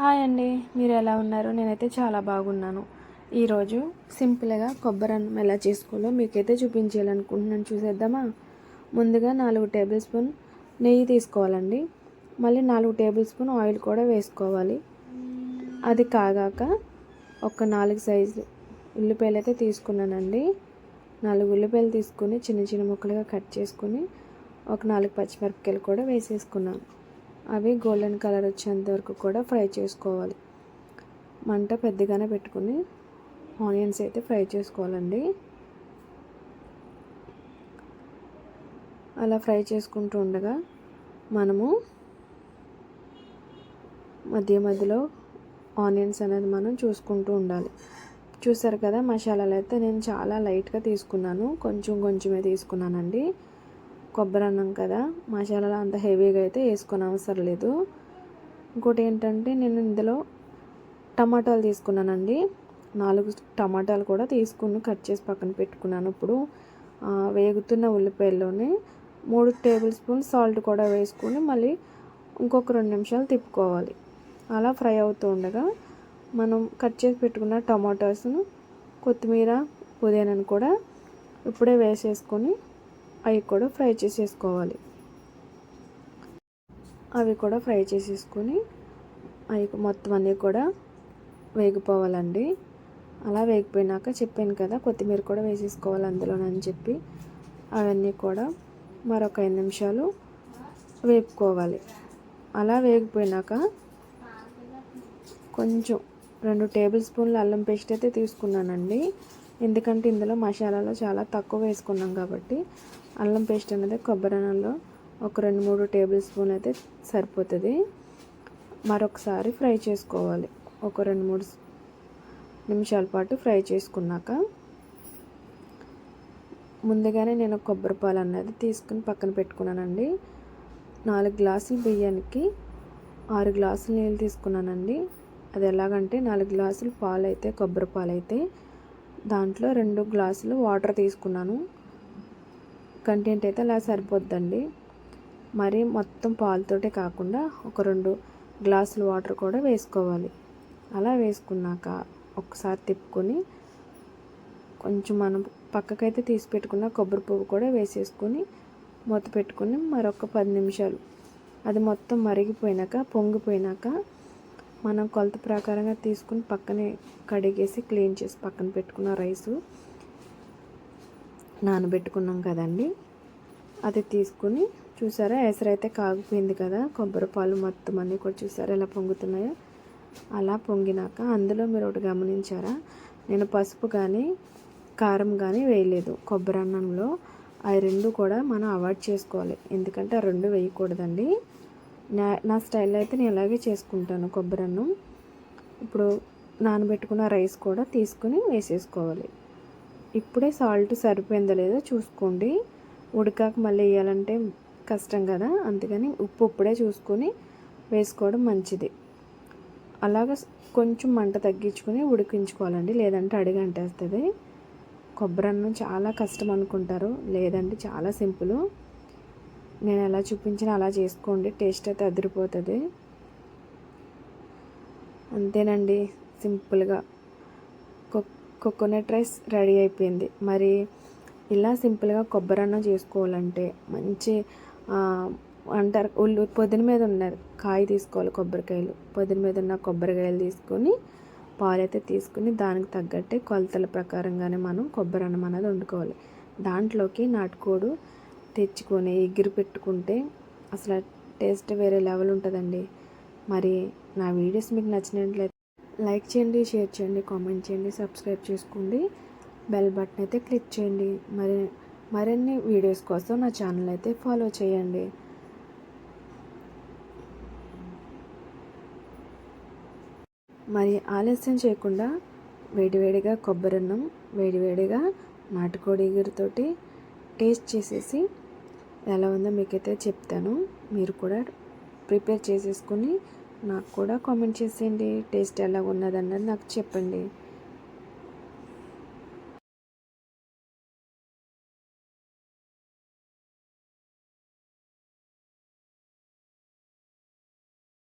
Hi అండి మీరు ఎలా ఉన్నారు? నేనైతే చాలా బాగున్నాను. ఈరోజు సింపుల్గా కొబ్బరి అన్నం ఎలా చేసుకోవాలో మీకైతే చూపించాలనుకుంటున్నాను. చూసేద్దామా? ముందుగా నాలుగు టేబుల్ స్పూన్ నెయ్యి తీసుకోవాలండి. మళ్ళీ నాలుగు టేబుల్ స్పూన్ ఆయిల్ కూడా వేసుకోవాలి. అది కాగాక ఒక నాలుగు సైజు ఉల్లిపాయలు అయితే తీసుకున్నానండి. నాలుగు ఉల్లిపాయలు తీసుకుని చిన్న చిన్న ముక్కలుగా కట్ చేసుకుని ఒక నాలుగు పచ్చిమిరపకాయలు కూడా వేసేసుకున్నాను. అవి గోల్డెన్ కలర్ వచ్చేంత వరకు కూడా ఫ్రై చేసుకోవాలి. మంట పెద్దగానే పెట్టుకుని ఆనియన్స్ అయితే ఫ్రై చేసుకోవాలండి. అలా ఫ్రై చేసుకుంటూ ఉండగా మనము మధ్య మధ్యలో ఆనియన్స్ అనేది మనం చూసుకుంటూ ఉండాలి. చూసారు కదా మసాలాలు అయితే నేను చాలా లైట్గా తీసుకున్నాను. కొంచెం కొంచెమే తీసుకున్నానండి. కొబ్బరి అన్నం కదా. మసాలాలు అంత హెవీగా అయితే వేసుకొని అవసరం లేదు. ఇంకోటి ఏంటంటే నేను ఇందులో టమాటాలు తీసుకున్నానండి. నాలుగు టమాటాలు కూడా తీసుకుని కట్ చేసి పక్కన పెట్టుకున్నాను ఇప్పుడు. వేగుతున్న ఉల్లిపాయల్లోనే మూడు టేబుల్ స్పూన్ సాల్ట్ కూడా వేసుకొని మళ్ళీ ఇంకొక రెండు నిమిషాలు తిప్పుకోవాలి. అలా ఫ్రై అవుతూ ఉండగా మనం కట్ చేసి పెట్టుకున్న టమాటోస్ను కొత్తిమీర పుదీనాను కూడా ఇప్పుడే వేసేసుకొని అవి కూడా ఫ్రై చేసేసుకోవాలి. అవి కూడా ఫ్రై చేసేసుకొని అవి మొత్తం అన్నీ కూడా వేగిపోవాలండి. అలా వేగిపోయినాక చెప్పాను కదా కొత్తిమీర కూడా వేసేసుకోవాలి అందులోనని చెప్పి. అవన్నీ కూడా మరొక ఐదు నిమిషాలు వేపుకోవాలి. అలా వేగిపోయినాక కొంచెం రెండు టేబుల్ స్పూన్లు అల్లం పేస్ట్ అయితే తీసుకున్నానండి. ఎందుకంటే ఇందులో మసాలాలో చాలా తక్కువ వేసుకున్నాం కాబట్టి అల్లం పేస్ట్ అనేది కొబ్బరి అన్నంలో ఒక రెండు మూడు టేబుల్ స్పూన్ అయితే సరిపోతుంది. మరొకసారి ఫ్రై చేసుకోవాలి. ఒక రెండు మూడు నిమిషాల పాటు ఫ్రై చేసుకున్నాక ముందుగానే నేను కొబ్బరి పాలు అన్నది తీసుకుని పక్కన పెట్టుకున్నానండి. నాలుగు గ్లాసులు బియ్యానికి ఆరు గ్లాసులు నీళ్ళు తీసుకున్నానండి. అది ఎలాగంటే నాలుగు గ్లాసులు పాలు అయితే కొబ్బరి పాలు అయితే దాంట్లో రెండు గ్లాసులు వాటర్ తీసుకున్నాను. కంటెంట్ అయితే అలా సరిపోద్దండి. మరి మొత్తం పాలతోటే కాకుండా ఒక రెండు గ్లాసులు వాటర్ కూడా వేసుకోవాలి. అలా వేసుకున్నాక ఒకసారి తిప్పుకొని కొంచెం మనం పక్కకైతే తీసి పెట్టుకున్న కొబ్బరి పువ్వు కూడా వేసేసుకొని మూత పెట్టుకుని మరొక పది నిమిషాలు. అది మొత్తం మరిగిపోయినాక పొంగిపోయినాక మనం కొలత ప్రకారంగా తీసుకుని పక్కనే కడిగేసి క్లీన్ చేసి పక్కన పెట్టుకున్న రైసు నానబెట్టుకున్నాం కదండి. అది తీసుకుని చూసారా ఎసరైతే కాగిపోయింది కదా కొబ్బరి పాలు మొత్తం అన్నీ కూడా చూసారా ఎలా పొంగుతున్నాయో? అలా పొంగినాక అందులో మీరు ఒకటి గమనించారా నేను పసుపు కానీ కారం కానీ వేయలేదు. కొబ్బరి అన్నంలో అవి రెండు కూడా మనం అవాయిడ్ చేసుకోవాలి. ఎందుకంటే ఆ రెండు వేయకూడదండి. నా నా స్టైల్లో అయితే నేను ఇలాగే చేసుకుంటాను కొబ్బరి అన్నం. ఇప్పుడు నానబెట్టుకున్న రైస్ కూడా తీసుకుని వేసేసుకోవాలి. ఇప్పుడే సాల్ట్ సరిపోయిందో లేదో చూసుకోండి. ఉడకాక మళ్ళీ వేయాలంటే కష్టం కదా. అందుకని ఉప్పు ఇప్పుడే చూసుకొని వేసుకోవడం మంచిది. అలాగ కొంచెం మంట తగ్గించుకొని ఉడికించుకోవాలండి. లేదంటే అడిగి అంటేస్తుంది. కొబ్బరి అన్నం చాలా కష్టం అనుకుంటారు. లేదంటే చాలా సింపుల్. నేను ఎలా చూపించిన అలా చేసుకోండి టేస్ట్ అయితే అదిరిపోతుంది. అంతేనండి సింపుల్గా. కోకోనట్ రైస్ రెడీ అయిపోయింది. మరి ఇలా సింపుల్గా కొబ్బరి అన్నం చేసుకోవాలంటే మంచి అంటారు ఉల్లి పొద్దున మీద ఉన్నారు కాయ తీసుకోవాలి కొబ్బరికాయలు. పొద్దున మీద ఉన్న కొబ్బరికాయలు తీసుకొని పాలైతే తీసుకుని దానికి తగ్గట్టే కొలతల ప్రకారంగానే మనం కొబ్బరి అన్నం అనేది వండుకోవాలి. దాంట్లోకి నాటుకోడు తెచ్చుకొని ఎగిరి పెట్టుకుంటే అసలు టేస్ట్ వేరే లెవెల్ ఉంటుందండి. మరి నా వీడియోస్ మీకు నచ్చినట్లయితే లైక్ చేయండి షేర్ చేయండి కామెంట్ చేయండి సబ్స్క్రైబ్ చేసుకోండి. బెల్ బటన్ అయితే క్లిక్ చేయండి. మరి మరిన్ని వీడియోస్ కోసం నా ఛానల్ అయితే ఫాలో చేయండి. మరి ఆలస్యం చేయకుండా వేడివేడిగా కొబ్బరన్నం వేడివేడిగా నాటుకోడి ఎగురుతోటి టేస్ట్ చేసేసి ఎలా ఉందో మీకైతే చెప్తాను. మీరు కూడా ప్రిపేర్ చేసేసుకుని నాకు కూడా కామెంట్ చేసేయండి. టేస్ట్ ఎలా ఉన్నదన్నది నాకు చెప్పండి.